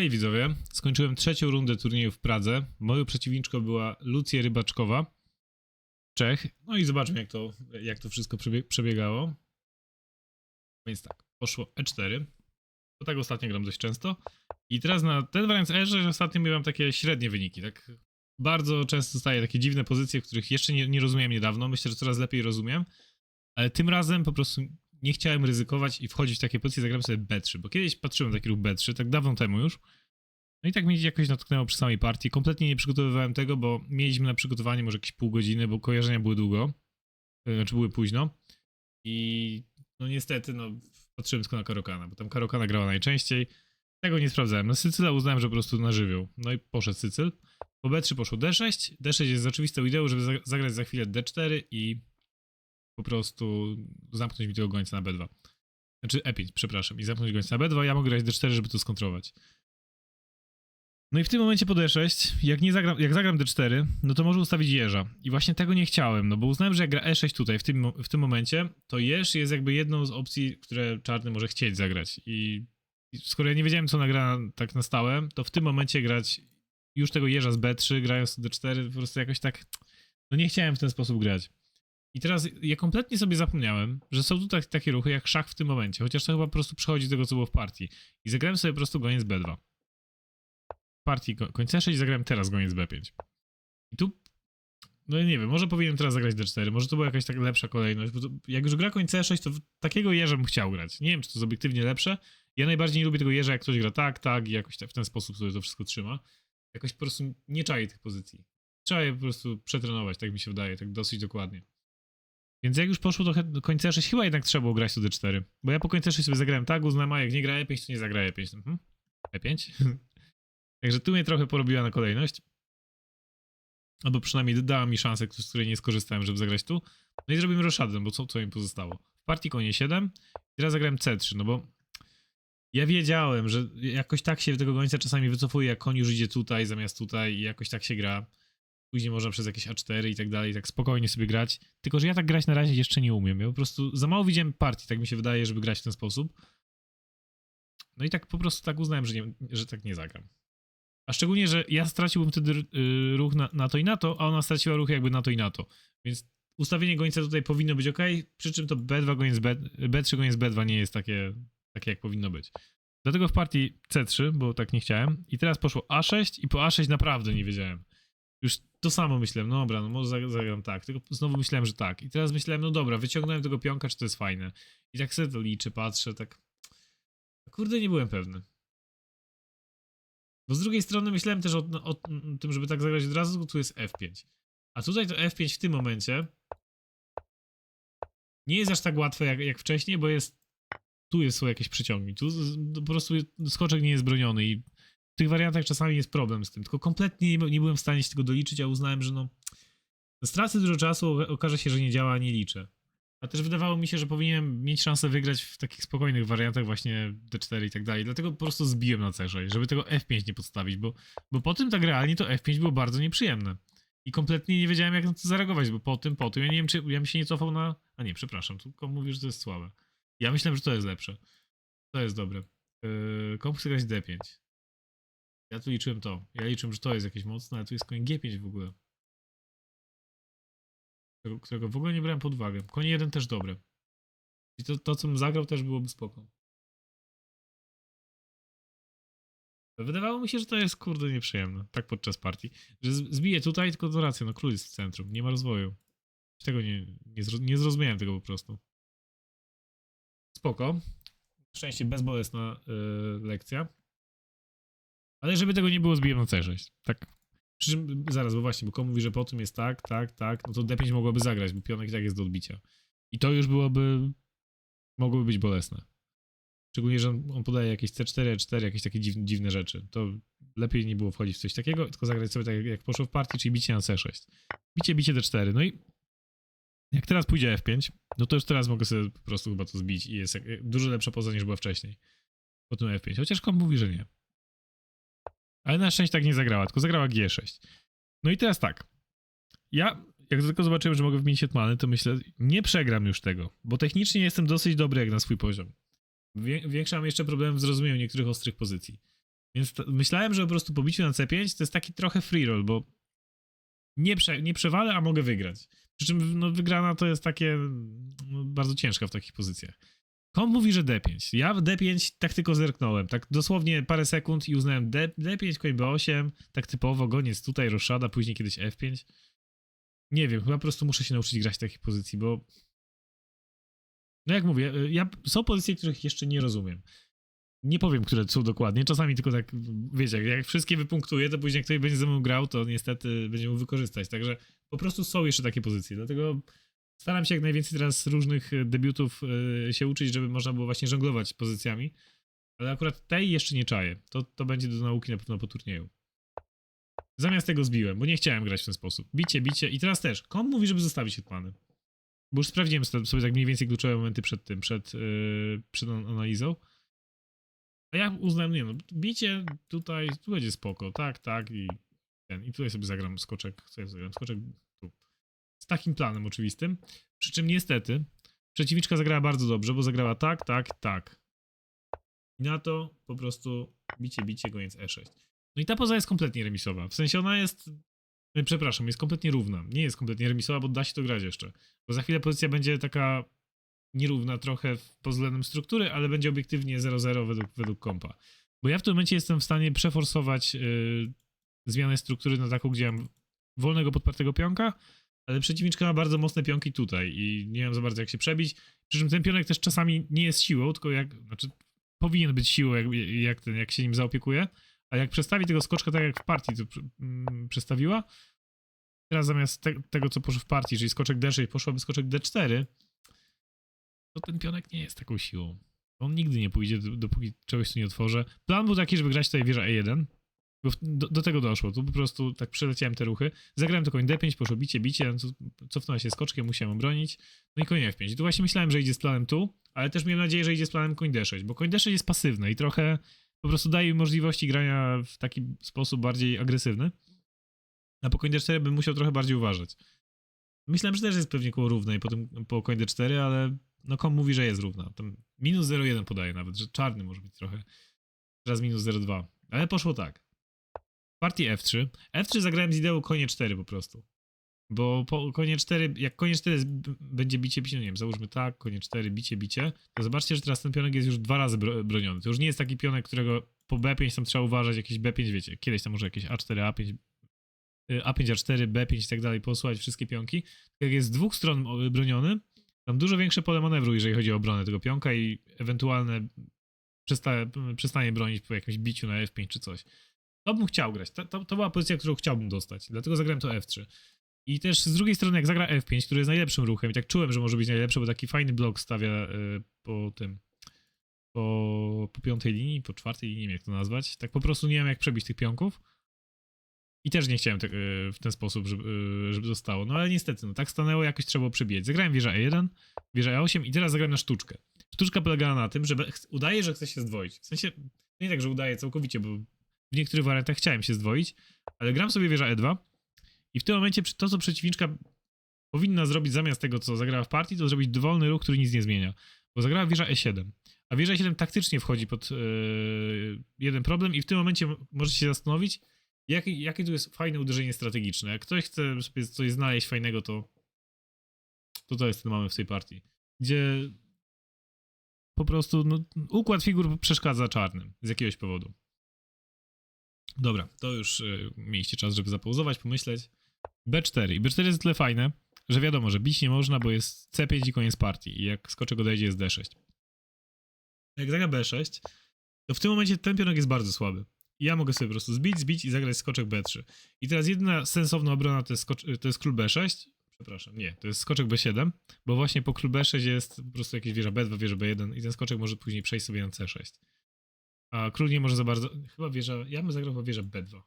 Hej widzowie, skończyłem trzecią rundę turnieju w Pradze. Moją przeciwniczką była Lucja Rybaczkowa, Czech. No i zobaczmy jak to, jak to wszystko przebie- przebiegało. Więc tak, poszło E4. Bo tak ostatnio gram dość często. I teraz na ten wariant z E6 ostatnio miałem takie średnie wyniki, tak bardzo często dostaję takie dziwne pozycje, których jeszcze nie, nie niedawno. Myślę, że coraz lepiej rozumiem. Ale tym razem po prostu nie chciałem ryzykować i wchodzić w takie pozycje, zagram sobie B3, bo kiedyś patrzyłem na taki ruch B3, tak dawno temu już. No i tak mnie jakoś natknęło przy samej partii. Kompletnie nie przygotowywałem tego, bo mieliśmy na przygotowanie może jakieś pół godziny, bo kojarzenia były długo. To Znaczy były późno. I no niestety, no patrzyłem tylko na Karokana, bo tam Karokana grała najczęściej. Tego nie sprawdzałem. Na Sycyla uznałem, że po prostu na żywioł. No i poszedł Sycyl. Po B3 poszło D6. D6 jest oczywistą ideą, żeby za- zagrać za chwilę D4 i po prostu zamknąć mi tego gońca na B2. Znaczy E5, przepraszam, i zamknąć gońca na B2, ja mogę grać D4, żeby to skontrować. No i w tym momencie po D6, jak, nie zagram, jak zagram D4, no to może ustawić jeża. I właśnie tego nie chciałem, no bo uznałem, że jak gra E6 tutaj, w tym, w tym momencie, to jeż jest jakby jedną z opcji, które czarny może chcieć zagrać. I, i skoro ja nie wiedziałem, co nagra tak na stałe, to w tym momencie grać już tego jeża z B3, grając D4, po prostu jakoś tak, no nie chciałem w ten sposób grać. I teraz ja kompletnie sobie zapomniałem, że są tutaj takie ruchy jak szach w tym momencie, chociaż to chyba po prostu przechodzi z tego, co było w partii. I zagrałem sobie po prostu goniec B2. W partii go- koń C6 zagrałem teraz goniec B5. I tu, no nie wiem, może powinienem teraz zagrać D4, może to była jakaś tak lepsza kolejność, bo to, jak już gra koń C6, to takiego jeża bym chciał grać. Nie wiem, czy to jest obiektywnie lepsze. Ja najbardziej nie lubię tego jeża, jak ktoś gra tak, tak i jakoś w ten sposób sobie to wszystko trzyma. Jakoś po prostu nie czaję tych pozycji. Trzeba je po prostu przetrenować, tak mi się wydaje, tak dosyć dokładnie. Więc jak już poszło do, do końca 6, chyba jednak trzeba było grać tu D4. Bo ja po końcu 6 sobie zagrałem tak, uznałem, a jak nie gra E5, to nie zagra E5. Mhm. E5? Także tu mnie trochę porobiła na kolejność. Albo przynajmniej dała mi szansę, z której nie skorzystałem, żeby zagrać tu. No i zrobimy roszadę, bo co, co mi pozostało? W partii konie 7, teraz zagrałem C3, no bo ja wiedziałem, że jakoś tak się tego gońca czasami wycofuje, jak koń już idzie tutaj zamiast tutaj i jakoś tak się gra. Później można przez jakieś A4 i tak dalej, tak spokojnie sobie grać. Tylko, że ja tak grać na razie jeszcze nie umiem. Ja po prostu za mało widziałem partii, tak mi się wydaje, żeby grać w ten sposób. No i tak po prostu tak uznałem, że, nie, że tak nie zagram. A szczególnie, że ja straciłbym wtedy y, ruch na, na to i na to, a ona straciła ruch jakby na to i na to. Więc ustawienie gońca tutaj powinno być ok, przy czym to B2 goniec B, B3 goniec B2 nie jest takie, takie jak powinno być. Dlatego w partii C3, bo tak nie chciałem. I teraz poszło A6 i po A6 naprawdę nie wiedziałem. Już to samo myślałem, no dobra, no może zag- zagram tak, tylko znowu myślałem, że tak. I teraz myślałem, no dobra, wyciągnąłem tego pionka, czy to jest fajne. I tak sobie to liczę, patrzę, tak... Kurde, nie byłem pewny. Bo z drugiej strony myślałem też o, o tym, żeby tak zagrać od razu, bo tu jest F5. A tutaj to F5 w tym momencie nie jest aż tak łatwe jak, jak wcześniej, bo jest tu jest, są jakieś przyciągi. Tu po prostu skoczek nie jest broniony i tych wariantach czasami jest problem z tym. Tylko kompletnie nie, nie byłem w stanie się tego doliczyć, a uznałem, że no stracę dużo czasu, oka- okaże się, że nie działa, nie liczę. A też wydawało mi się, że powinienem mieć szansę wygrać w takich spokojnych wariantach właśnie D4 i tak dalej. Dlatego po prostu zbiłem na C6, żeby tego F5 nie podstawić, bo, bo po tym tak realnie to F5 było bardzo nieprzyjemne. I kompletnie nie wiedziałem, jak na to zareagować, bo po tym, po tym, ja nie wiem, czy ja bym się nie cofał na... A nie, przepraszam, tylko mówisz, że to jest słabe. Ja myślałem, że to jest lepsze. To jest dobre. Yy, komu chce grać D5? Ja tu liczyłem to. Ja liczyłem, że to jest jakieś mocne, ale tu jest koń G5 w ogóle. Którego, którego w ogóle nie brałem pod uwagę. Koń 1 też dobre. I to, to, co bym zagrał, też byłoby spoko. Wydawało mi się, że to jest kurde nieprzyjemne. Tak podczas partii. Że zbiję tutaj, tylko to racja, no król jest w centrum. Nie ma rozwoju. Tego nie, nie, zro, nie zrozumiałem tego po prostu. Spoko. Szczęście bezbolesna yy, lekcja. Ale żeby tego nie było, zbiłem na C6. Tak. Zaraz, bo właśnie, bo komu mówi, że po tym jest tak, tak, tak, no to D5 mogłoby zagrać, bo pionek i tak jest do odbicia. I to już byłoby, mogłoby być bolesne. Szczególnie, że on, podaje jakieś C4, E4, jakieś takie dziwne, dziwne rzeczy. To lepiej nie było wchodzić w coś takiego, tylko zagrać sobie tak, jak- poszło w partii, czyli bicie na C6. Bicie, bicie D4. No i jak teraz pójdzie F5, no to już teraz mogę sobie po prostu chyba to zbić i jest dużo lepsza poza niż była wcześniej. Po tym F5. Chociaż kom mówi, że nie. Ale na szczęście tak nie zagrała, tylko zagrała G6. No i teraz tak. Ja, jak tylko zobaczyłem, że mogę wymienić hetmany, to myślę, nie przegram już tego, bo technicznie jestem dosyć dobry jak na swój poziom. Wie, większe mam jeszcze problem w zrozumieniu niektórych ostrych pozycji. Więc to, myślałem, że po prostu po biciu na C5 to jest taki trochę free roll, bo nie, prze, nie przewalę, a mogę wygrać. Przy czym no, wygrana to jest takie no, bardzo ciężka w takich pozycjach. Kom mówi, że D5. Ja w D5 tak tylko zerknąłem. Tak dosłownie parę sekund i uznałem D, D5, koń B8, tak typowo, goniec tutaj, roszada, później kiedyś F5. Nie wiem, chyba po prostu muszę się nauczyć grać w takich pozycji, bo no jak mówię, y, ja, są pozycje, których jeszcze nie rozumiem. Nie powiem, które są dokładnie. Czasami tylko tak, wiecie, jak, wszystkie wypunktuję, to później jak ktoś będzie ze mną grał, to niestety będzie mógł wykorzystać. Także po prostu są jeszcze takie pozycje. Dlatego staram się jak najwięcej teraz różnych y, debiutów y, się uczyć, żeby można było właśnie żonglować pozycjami. Ale akurat tej jeszcze nie czaję. To, to będzie do nauki na pewno po turnieju. Zamiast tego zbiłem, bo nie chciałem grać w ten sposób. Bicie, bicie i teraz też. Kom mówi, żeby zostawić hetmany. Bo już sprawdziłem sobie tak mniej więcej kluczowe momenty przed tym, przed, yy, przed an- analizą. A ja uznałem, nie no, bicie tutaj, tu będzie spoko, tak, tak i ten, i tutaj sobie zagram skoczek, co ja zagram, skoczek. Z takim planem oczywistym, przy czym niestety przeciwniczka zagrała bardzo dobrze, bo zagrała tak, tak, tak. I na to po prostu bicie, bicie, koniec E6. No i ta poza jest kompletnie remisowa, w sensie ona jest, e, przepraszam, jest kompletnie równa, nie jest kompletnie remisowa, bo da się to grać jeszcze, bo za chwilę pozycja będzie taka nierówna trochę pod względem struktury, ale będzie obiektywnie 0-0 według, według kompa. Bo ja w tym momencie jestem w stanie przeforsować yy, zmianę struktury na taką, gdzie mam wolnego podpartego pionka, ale przeciwniczka ma bardzo mocne pionki tutaj i nie wiem za bardzo jak się przebić. Przy czym ten pionek też czasami nie jest siłą, tylko jak, znaczy powinien być siłą, jak, jak, ten, jak się nim zaopiekuje, a jak przestawi tego skoczka tak jak w partii to mm, przestawiła, teraz zamiast te, tego co poszło w partii, czyli skoczek D6 poszłoby skoczek D4, to ten pionek nie jest taką siłą. On nigdy nie pójdzie, dopóki czegoś tu nie otworzę. Plan był taki, żeby grać tutaj wieża E1, bo w, do, do tego doszło. Tu po prostu tak przeleciałem te ruchy. Zagrałem to koń D5, poszło bicie, bicie, co- cofnąłem się skoczkiem, musiałem obronić. No i koń F5. I tu właśnie myślałem, że idzie z planem tu, ale też miałem nadzieję, że idzie z planem koń D6, bo koń D6 jest pasywny i trochę po prostu daje możliwości grania w taki sposób bardziej agresywny. A po koń D4 bym musiał trochę bardziej uważać. Myślałem, że też jest pewnie koło równej po, tym, po koń D4, ale no kom mówi, że jest równa. Tam minus 0,1 podaje nawet, że czarny może być trochę. Teraz minus 0,2. Ale poszło tak. Partii F3. F3 zagrałem z ideą konie 4 po prostu. Bo po konie 4, jak konie 4 jest, b- będzie bicie, bicie, no nie wiem, załóżmy tak, konie 4, bicie, bicie, to zobaczcie, że teraz ten pionek jest już dwa razy bro, broniony. To już nie jest taki pionek, którego po B5 tam trzeba uważać, jakieś B5, wiecie, kiedyś tam może jakieś A4, A5, y, A5, A4, B5 i tak dalej, posłuchać wszystkie pionki. Jak jest z dwóch stron broniony, tam dużo większe pole manewru, jeżeli chodzi o obronę tego pionka i ewentualne przesta przestanie bronić po jakimś biciu na F5 czy coś. To bym chciał grać. To, to, to była pozycja, którą chciałbym dostać. Dlatego zagrałem to F3. I też z drugiej strony, jak zagra F5, który jest najlepszym ruchem, i tak czułem, że może być najlepszy, bo taki fajny blok stawia y, po tym, po, po piątej linii, po czwartej linii, nie wiem jak to nazwać. Tak po prostu nie wiem, jak przebić tych pionków. I też nie chciałem te, y, w ten sposób, żeby, y, żeby zostało. No ale niestety, no tak stanęło, jakoś trzeba było przebijać. Zagrałem wieża E1, wieża E8 i teraz zagrałem na sztuczkę. Sztuczka polegała na tym, że udaje, że chce się zdwoić. W sensie, nie tak, że udaje całkowicie, bo w niektórych wariantach chciałem się zdwoić, ale gram sobie wieża E2 i w tym momencie to, co przeciwniczka powinna zrobić zamiast tego, co zagrała w partii, to zrobić dowolny ruch, który nic nie zmienia. Bo zagrała wieża E7. A wieża E7 taktycznie wchodzi pod yy, jeden problem i w tym momencie możecie się zastanowić, jakie, jakie tu jest fajne uderzenie strategiczne. Jak ktoś chce sobie coś znaleźć fajnego, to to, to jest ten moment w tej partii, gdzie po prostu no, układ figur przeszkadza czarnym z jakiegoś powodu. Dobra, to już y, mieliście czas, żeby zapauzować, pomyśleć. B4. I B4 jest tyle fajne, że wiadomo, że bić nie można, bo jest C5 i koniec partii. I jak skoczek odejdzie jest D6. Jak zagra B6, to w tym momencie ten pionek jest bardzo słaby. I ja mogę sobie po prostu zbić, zbić i zagrać skoczek B3. I teraz jedyna sensowna obrona to jest, to jest król B6. Przepraszam, nie, to jest skoczek B7, bo właśnie po król B6 jest po prostu jakieś wieża B2, wieża B1 i ten skoczek może później przejść sobie na C6. A król nie może za bardzo. Chyba wieża. Ja bym zagrał chyba wieża B2.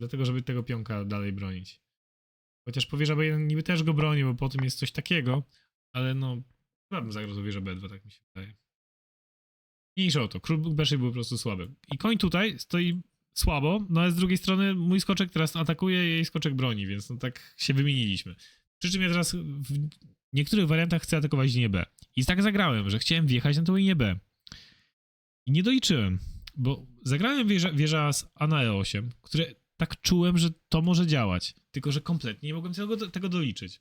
Dlatego, żeby tego pionka dalej bronić. Chociaż po wieża B1 niby też go broni, bo po tym jest coś takiego, ale no. Chyba bym zagrał to wieża B2, tak mi się wydaje. Mniejsza o to. Król B6 był po prostu słaby. I koń tutaj stoi słabo, no ale z drugiej strony mój skoczek teraz atakuje, jej skoczek broni, więc no tak się wymieniliśmy. Przy czym ja teraz w niektórych wariantach chcę atakować linię B. I tak zagrałem, że chciałem wjechać na tą linię B. I nie doliczyłem. bo zagrałem wieża, wieża z A na E8, które tak czułem, że to może działać, tylko że kompletnie nie mogłem tego, tego doliczyć.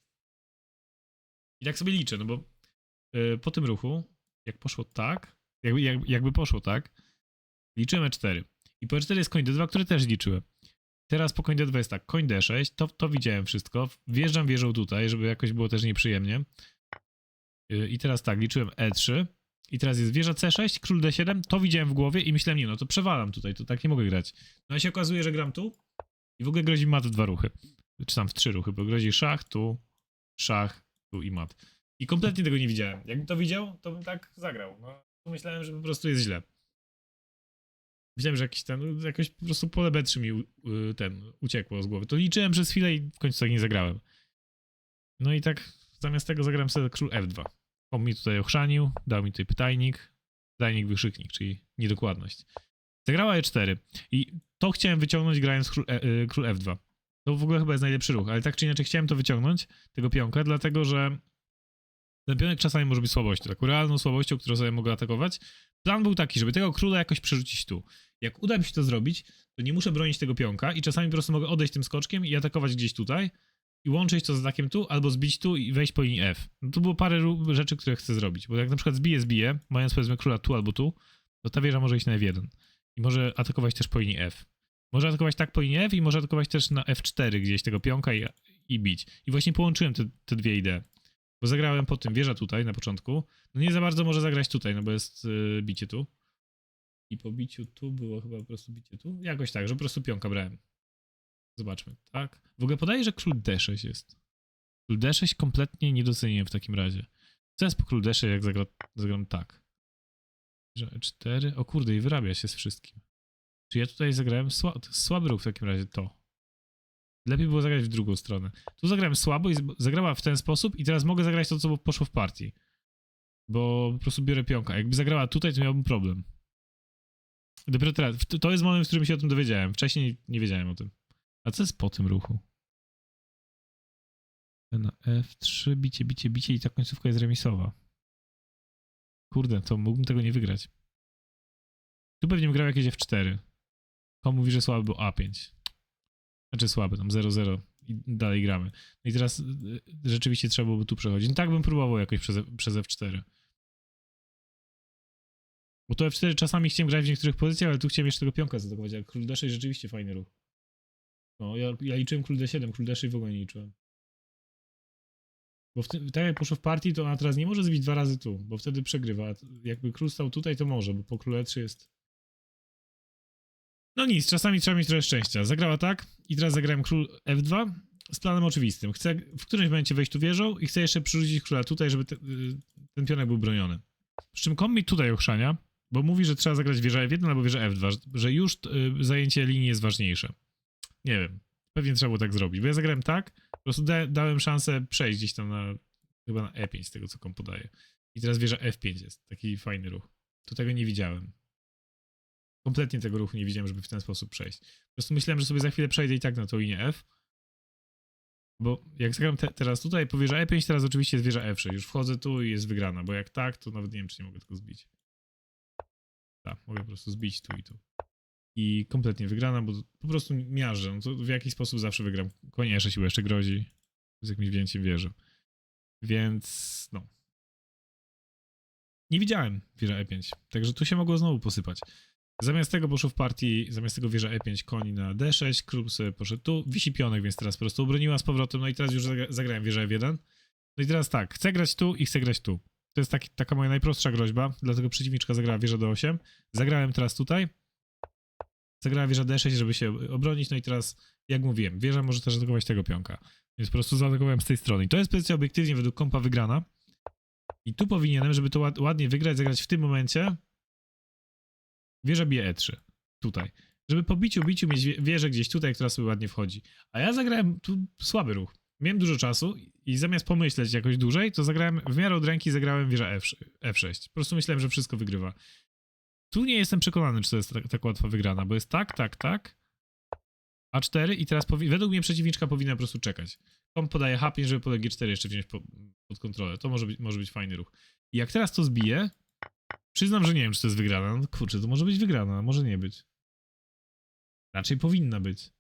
I tak sobie liczę, no bo yy, po tym ruchu, jak poszło tak, jakby, jak, jakby poszło tak, liczyłem E4. I po E4 jest koń D2, który też liczyłem. Teraz po koń D2 jest tak, koń D6, to, to widziałem wszystko. Wjeżdżam wieżą tutaj, żeby jakoś było też nieprzyjemnie. Yy, I teraz tak, liczyłem E3. I teraz jest wieża C6, król D7, to widziałem w głowie i myślałem, nie no, to przewalam tutaj, to tak nie mogę grać. No i się okazuje, że gram tu i w ogóle grozi mat w dwa ruchy. Czy tam w trzy ruchy, bo grozi szach, tu, szach, tu i mat. I kompletnie tego nie widziałem. Jakbym to widział, to bym tak zagrał. No, myślałem, że po prostu jest źle. Widziałem, że jakiś ten, jakoś po prostu pole B3 mi y, ten uciekło z głowy. To liczyłem przez chwilę i w końcu tak nie zagrałem. No i tak zamiast tego zagrałem sobie król F2. On mi tutaj ochrzanił, dał mi tutaj pytajnik, pytajnik wykrzyknik, czyli niedokładność. Zagrała E4 i to chciałem wyciągnąć grając król, e, e, król F2. To w ogóle chyba jest najlepszy ruch, ale tak czy inaczej chciałem to wyciągnąć, tego pionka, dlatego że ten pionek czasami może być słabością, taką realną słabością, którą sobie mogę atakować. Plan był taki, żeby tego króla jakoś przerzucić tu. Jak uda mi się to zrobić, to nie muszę bronić tego pionka i czasami po prostu mogę odejść tym skoczkiem i atakować gdzieś tutaj i łączyć to z atakiem tu, albo zbić tu i wejść po linii F. No to było parę rzeczy, które chcę zrobić, bo jak na przykład zbiję, zbiję, mając powiedzmy króla tu albo tu, to ta wieża może iść na F1 i może atakować też po linii F. Może atakować tak po linii F i może atakować też na F4 gdzieś tego pionka i, i bić. I właśnie połączyłem te, te dwie idee. Bo zagrałem po tym wieża tutaj na początku. No nie za bardzo może zagrać tutaj, no bo jest yy, bicie tu. I po biciu tu było chyba po prostu bicie tu. Jakoś tak, że po prostu pionka brałem. Zobaczmy, tak? W ogóle podaje, że król D6 jest. Król D6 kompletnie nie doceniłem w takim razie. Co jest po król D6, jak zagra, zagram tak? Że E4. O kurde, i wyrabia się z wszystkim. Czy ja tutaj zagrałem sła, słaby ruch w takim razie to. Lepiej było zagrać w drugą stronę. Tu zagrałem słabo i zagrała w ten sposób i teraz mogę zagrać to, co poszło w partii. Bo po prostu biorę pionka. Jakby zagrała tutaj, to miałbym problem. Dopiero teraz. To jest moment, w którym się o tym dowiedziałem. Wcześniej nie wiedziałem o tym. A co jest po tym ruchu? Na F3, bicie, bicie, bicie i ta końcówka jest remisowa. Kurde, to mógłbym tego nie wygrać. Tu pewnie grał jakieś F4. On mówi, że słaby był A5. Znaczy słaby, tam 0-0 i dalej gramy. No i teraz y, rzeczywiście trzeba byłoby tu przechodzić. No tak bym próbował jakoś przez, przez F4. Bo to F4 czasami chciałem grać w niektórych pozycjach, ale tu chciałem jeszcze tego pionka zaatakować, a król D6 rzeczywiście fajny ruch. No, ja, ja liczyłem król D7, król D6 w ogóle nie liczyłem. Bo w tym, tak jak poszło w partii, to ona teraz nie może zbić dwa razy tu, bo wtedy przegrywa. Jakby król stał tutaj, to może, bo po królu E3 jest... No nic, czasami trzeba mieć trochę szczęścia. Zagrała tak i teraz zagrałem król F2 z planem oczywistym. Chcę w którymś momencie wejść tu wieżą i chcę jeszcze przerzucić króla tutaj, żeby te, y, ten pionek był broniony. Przy czym kom mi tutaj ochrzania, bo mówi, że trzeba zagrać wieża F1 albo wieża F2, że- że już y, zajęcie linii jest ważniejsze. Nie wiem. Pewnie trzeba było tak zrobić, bo ja zagrałem tak, po prostu da, dałem szansę przejść gdzieś tam na, chyba na E5 z tego, co kom podaje. I teraz wieża F5 jest, taki fajny ruch. To tego nie widziałem. Kompletnie tego ruchu nie widziałem, żeby w ten sposób przejść. Po prostu myślałem, że sobie za chwilę przejdę i tak na tą linię F. Bo jak zagram te, teraz tutaj po wieża E5, teraz oczywiście jest wieża F6. Już wchodzę tu i jest wygrana, bo jak tak, to nawet nie wiem, czy nie mogę tego zbić. Tak, mogę po prostu zbić tu i tu. I kompletnie wygrana, bo po prostu miażdżę. To w jakiś sposób zawsze wygram. Konie E6 siłę jeszcze grozi z jakimś wzięciem wieży. Więc no. Nie widziałem wieża E5, także tu się mogło znowu posypać. Zamiast tego poszło w partii, zamiast tego wieża E5 koń na D6, król sobie poszedł tu, wisi pionek, więc teraz po prostu obroniła z powrotem, no i teraz już zagra- zagrałem wieżę F1. No i teraz tak, chcę grać tu i chcę grać tu. To jest taki, taka moja najprostsza groźba, dlatego przeciwniczka zagrała wieżę D8. Zagrałem teraz tutaj, zagrała wieża D6, żeby się obronić, no i teraz, jak mówiłem, wieża może też atakować tego pionka. Więc po prostu zaatakowałem z tej strony. I to jest pozycja obiektywnie według kompa wygrana. I tu powinienem, żeby to ład- ładnie wygrać, zagrać w tym momencie wieża bije E3. Tutaj. Żeby po biciu, biciu mieć wie- wieżę gdzieś tutaj, która sobie ładnie wchodzi. A ja zagrałem tu słaby ruch. Miałem dużo czasu i zamiast pomyśleć jakoś dłużej, to zagrałem, w miarę od ręki zagrałem wieża F6. F6. Po prostu myślałem, że wszystko wygrywa. Tu nie jestem przekonany, czy to jest tak, tak łatwa wygrana, bo jest tak, tak, tak. A4 i teraz według mnie przeciwniczka powinna po prostu czekać. Kom podaje H5, żeby pole G4 jeszcze wziąć po, pod kontrolę. To może być, może być fajny ruch. I jak teraz to zbije, Przyznam, że nie wiem, czy to jest wygrana. No kurczę, to może być wygrana, może nie być. Raczej powinna być.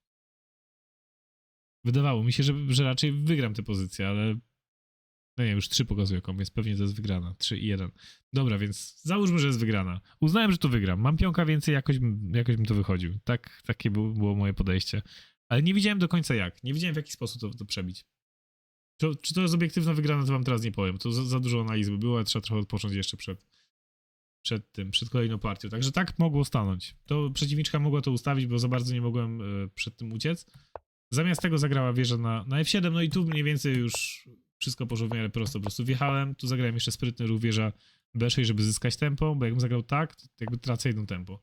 Wydawało mi się, że, że raczej wygram tę pozycję, ale no nie, już trzy pokazuję jaką jest, pewnie to jest wygrana. 3 i 1. Dobra, więc załóżmy, że jest wygrana. Uznałem, że to wygram. Mam pionka więcej, jakoś, jakoś bym to wychodził. Tak, takie było, moje podejście. Ale nie wiedziałem do końca jak. Nie wiedziałem w jaki sposób to, to przebić. To, czy to jest obiektywna wygrana, to wam teraz nie powiem. To za, za dużo analiz by było, trzeba trochę odpocząć jeszcze przed, przed tym, przed kolejną partią. Także tak mogło stanąć. To przeciwniczka mogła to ustawić, bo za bardzo nie mogłem e, przed tym uciec. Zamiast tego zagrała wieża na, na F7, no i tu mniej więcej już wszystko poszło w miarę prosto. Po prostu wjechałem, tu zagrałem jeszcze sprytny ruch wieża B6, żeby zyskać tempo, bo jakbym zagrał tak, to jakby tracę jedno tempo.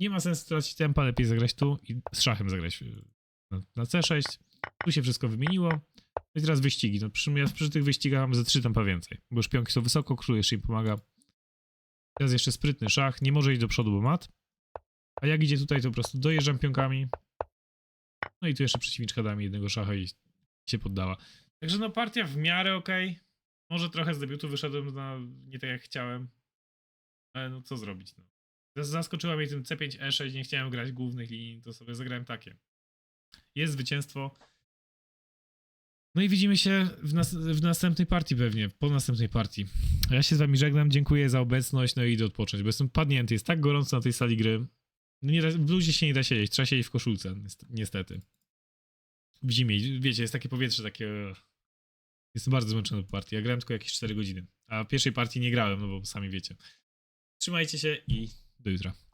Nie ma sensu tracić tempa, lepiej zagrać tu i z szachem zagrać na, na C6. Tu się wszystko wymieniło. No i teraz wyścigi. No przy, ja przy tych wyścigach mam ze 3 tempa więcej, bo już pionki są wysoko, król jeszcze im pomaga. Teraz jeszcze sprytny szach, nie może iść do przodu, bo mat. A jak idzie tutaj, to po prostu dojeżdżam pionkami. No i tu jeszcze przeciwniczka da mi jednego szacha i się poddała. Także no partia w miarę okej. Może trochę z debiutu wyszedłem na nie tak jak chciałem. Ale no co zrobić no. Zas- Zaskoczyła mnie tym C5 E6, nie chciałem grać głównych linii, to sobie zagrałem takie. Jest zwycięstwo. No i widzimy się w, nas w następnej partii pewnie, po następnej partii. Ja się z wami żegnam, dziękuję za obecność, no i idę odpocząć, bo jestem padnięty, jest tak gorąco na tej sali gry. No nie da, w się nie da siedzieć, trzeba siedzieć w koszulce, niest- niestety. W zimie, wiecie, jest takie powietrze, takie... Jestem bardzo zmęczony po partii, ja grałem tylko jakieś 4 godziny, a pierwszej partii nie grałem, no bo sami wiecie. Trzymajcie się i do jutra.